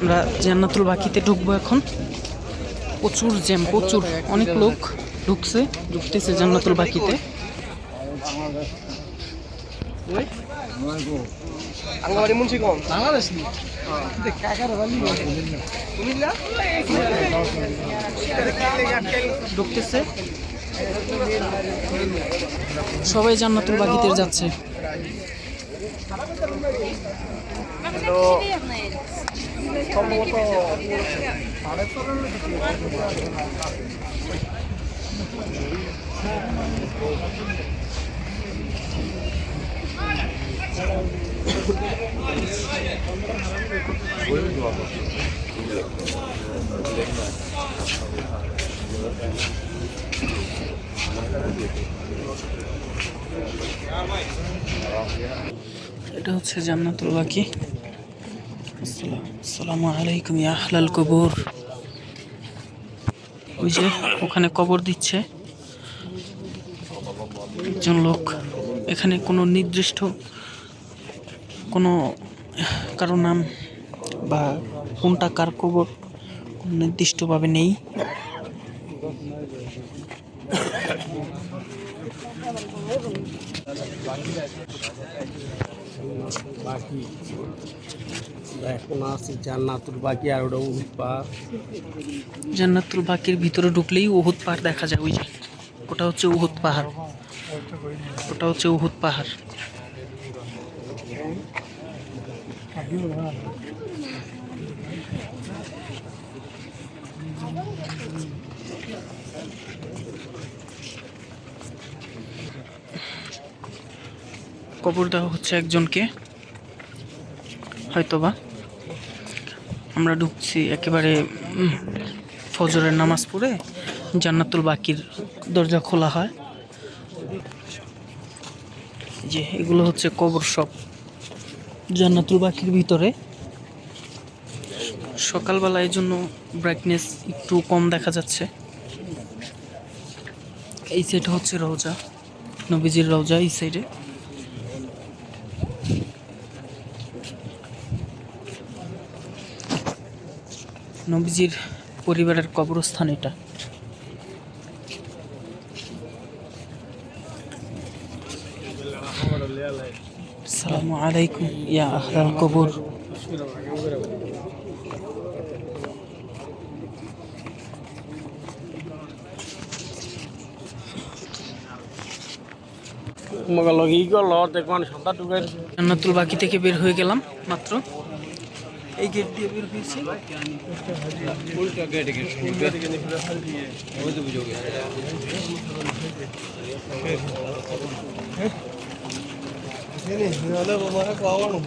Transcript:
আমরা জান্নাতুল বাকিতে ঢুকবো এখন। প্রচুর জ্যাম, প্রচুর। অনেক লোক ঢুকছে, ঢুকতেছে জান্নাতুল বাকিতে। ঢুকতেছে। সবাই জান্নাতুল বাকিতে যাচ্ছে। এটা হচ্ছে জান্নাতুল বাকি। আসসালাম আলাইকুম ইয়া আহলাল কবর। ওই যে ওখানে কবর দিচ্ছে। একজন লোক। এখানে কোনো নির্দিষ্ট কোনো কারও নাম বা কোনটা কার কবর নির্দিষ্টভাবে নেই। বাকি এখন আছে জান্নাতুর বাকি আর ওটা উৎপা জান্নাতুল বাকির ভিতরে ঢুকলেই উহুদ পাহাড় দেখা যায়, ওই যে। ওটা হচ্ছে উহুদ পাহাড়। ওটা হচ্ছে উহুদ পাহাড়। কবর দেওয়া হচ্ছে একজনকে। হয়তোবা। আমরা ঢুকছি একেবারে ফজরের নামাজ পড়ে জান্নাতুল বাকির দরজা খোলা হয়। যে এগুলো হচ্ছে কবর সব জান্নাতুল বাকির ভিতরে। সকালবেলা এই জন্য ব্রাইটনেস একটু কম দেখা যাচ্ছে। এই সাইডে হচ্ছে রওজা, নবীজির রওজা এই সাইডে নবীজির পরিবারের কবরস্থান এটা। আসসালামু আলাইকুম ইয়া আহলাল কবর। জান্নাতুল বাকি থেকে বের হয়ে গেলাম মাত্র এই গেট দিয়ে বের হয়েছি হলে বাবা পাওয়া না